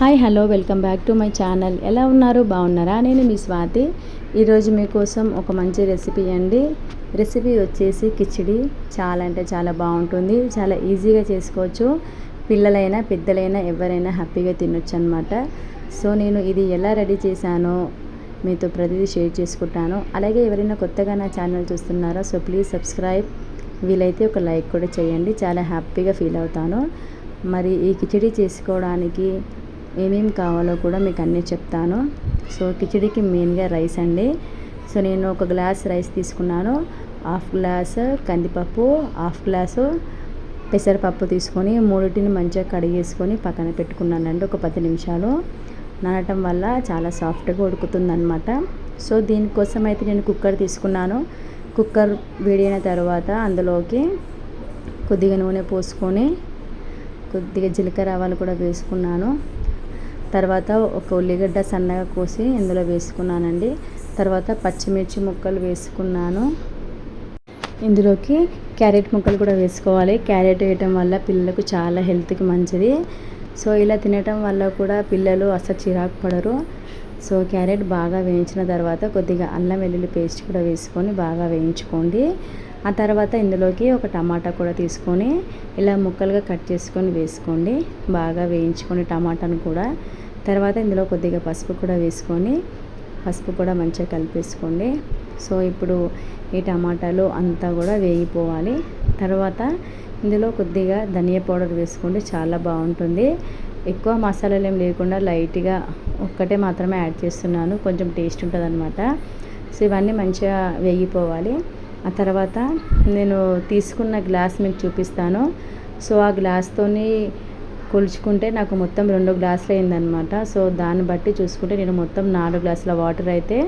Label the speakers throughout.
Speaker 1: Hi hello welcome back to my channel. ఎలా ఉన్నారు? బాగున్నారా? నేను మీ స్వాతి. ఈరోజు మీకోసం ఒక మంచి రెసిపీ అండి. రెసిపీ వచ్చేసి కిచిడి. చాలా అంటే చాలా బాగుంటుంది. చాలా ఈజీగా చేసుకోవచ్చు. పిల్లలైనా పెద్దలైనా ఎవరైనా హ్యాపీగా తినొచ్చు అనమాట సో నేను ఇది ఎలా రెడీ చేశానో మీతో ప్రతిదీ షేర్ చేసుకుంటాను. అలాగే ఎవరైనా కొత్తగా నా ఛానల్ చూస్తున్నారో సో ప్లీజ్ సబ్స్క్రైబ్. వీలైతే ఒక లైక్ కూడా చేయండి. చాలా హ్యాపీగా ఫీల్ అవుతాను. మరి ఈ కిచిడి చేసుకోవడానికి ఏమేమి కావాలో కూడా మీకు అన్నీ చెప్తాను. సో కిచిడికి మెయిన్గా రైస్ అండి. సో నేను ఒక గ్లాస్ రైస్ తీసుకున్నాను. హాఫ్ గ్లాస్ కందిపప్పు హాఫ్ గ్లాసు పెసరపప్పు తీసుకొని మూడింటిని మంచిగా కడిగేసుకొని పక్కన పెట్టుకున్నానండి ఒక పది నిమిషాలు. నానటం వల్ల చాలా సాఫ్ట్గా ఉడుకుతుందన్నమాట. సో దీనికోసం అయితే నేను కుక్కర్ తీసుకున్నాను. కుక్కర్ వేడైన తర్వాత అందులోకి కొద్దిగా నూనె పోసుకొని కొద్దిగా జీలకర్ర ఆవాలు కూడా వేసుకున్నాను. తర్వాత ఒక ఉల్లిగడ్డ సన్నగా కోసి ఇందులో వేసుకున్నానండి. తర్వాత పచ్చిమిర్చి ముక్కలు వేసుకున్నాను. ఇందులోకి క్యారెట్ ముక్కలు కూడా వేసుకోవాలి. క్యారెట్ వేయటం వల్ల పిల్లలకు చాలా హెల్త్కి మంచిది. సో ఇలా తినటం వల్ల కూడా పిల్లలు అసలు చిరాకు పడరు. సో క్యారెట్ బాగా వేయించిన తర్వాత కొద్దిగా అల్లం వెల్లుల్లి పేస్ట్ కూడా వేసుకొని బాగా వేయించుకోండి. ఆ తర్వాత ఇందులోకి ఒక టమాటా కూడా తీసుకొని ఇలా ముక్కలుగా కట్ చేసుకొని వేసుకోండి. బాగా వేయించుకొని టమాటాను కూడా. తర్వాత ఇందులో కొద్దిగా పసుపు కూడా వేసుకొని పసుపు కూడా మంచిగా కలిపేసుకోండి. సో ఇప్పుడు ఈ టమాటాలు అంతా కూడా వేగిపోవాలి. తర్వాత ఇందులో కొద్దిగా ధనియా పౌడర్ వేసుకుంటే చాలా బాగుంటుంది. ఎక్కువ మసాలాలు ఏం లేకుండా లైట్గా ఒక్కటే మాత్రమే యాడ్ చేస్తున్నాను. కొంచెం టేస్ట్ ఉంటుంది అనమాట సో ఇవన్నీ మంచిగా వేగిపోవాలి. ఆ తర్వాత నేను తీసుకున్న గ్లాస్ మీకు చూపిస్తాను. సో ఆ గ్లాస్తోని కొలుచుకుంటే నాకు మొత్తం రెండు గ్లాసులు అయిందనమాట సో దాన్ని బట్టి చూసుకుంటే నేను మొత్తం నాలుగు గ్లాసుల వాటర్ అయితే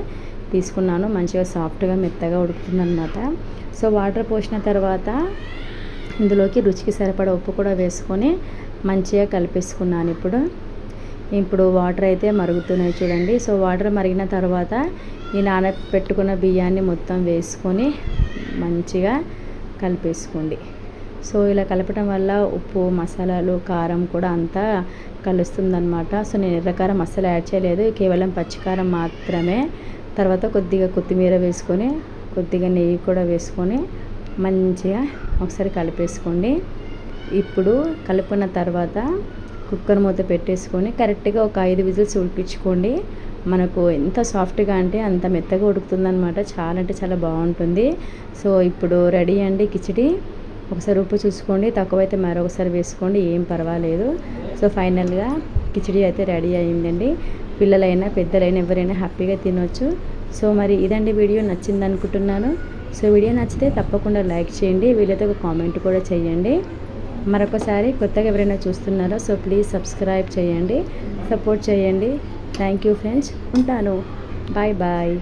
Speaker 1: తీసుకున్నాను. మంచిగా సాఫ్ట్గా మెత్తగా ఉడుకుతుందనమాట సో వాటర్ పోసిన తర్వాత ఇందులోకి రుచికి సరిపడ ఉప్పు కూడా వేసుకొని మంచిగా కలిపేసుకున్నాను ఇప్పుడు. ఇప్పుడు వాటర్ అయితే మరుగుతున్నాయి చూడండి. సో వాటర్ మరిగిన తర్వాత ఈ నాన పెట్టుకున్న బియ్యాన్ని మొత్తం వేసుకొని మంచిగా కలిపేసుకోండి. సో ఇలా కలపడం వల్ల ఉప్పు మసాలాలు కారం కూడా అంతా కలుస్తుందన్నమాట. సో నేను ఎర్రకారం అస్సలు యాడ్ చేయలేదు. కేవలం పచ్చికారం మాత్రమే. తర్వాత కొద్దిగా కొత్తిమీర వేసుకొని కొద్దిగా నెయ్యి కూడా వేసుకొని మంచిగా ఒకసారి కలిపేసుకోండి. ఇప్పుడు కలుపుకున్న తర్వాత కుక్కర్ మూత పెట్టేసుకొని కరెక్ట్గా ఒక ఐదు విజిల్స్ ఉడికించుకోండి. మనకు ఎంత సాఫ్ట్గా అంటే అంత మెత్తగా ఉడుకుతుందనమాట చాలా అంటే చాలా బాగుంటుంది. సో ఇప్పుడు రెడీ అండి కిచిడి. ఒకసారి ఉప్పు చూసుకోండి. తక్కువైతే మరొకసారి వేసుకోండి. ఏం పర్వాలేదు. సో ఫైనల్గా కిచిడి అయితే రెడీ అయిందండి. పిల్లలైనా పెద్దలైనా ఎవరైనా హ్యాపీగా తినవచ్చు సో మరి ఇదండి వీడియో. నచ్చింది అనుకుంటున్నాను సో వీడియో నచ్చితే తప్పకుండా లైక్ చేయండి వీలైతే ఒక కామెంట్ కూడా చేయండి. మరొకసారి కొత్తగా ఎవరైనా చూస్తున్నారో సో ప్లీజ్ సబ్స్క్రైబ్ చేయండి సపోర్ట్ చేయండి. థ్యాంక్ యూ ఫ్రెండ్స్ ఉంటాను. Bye bye.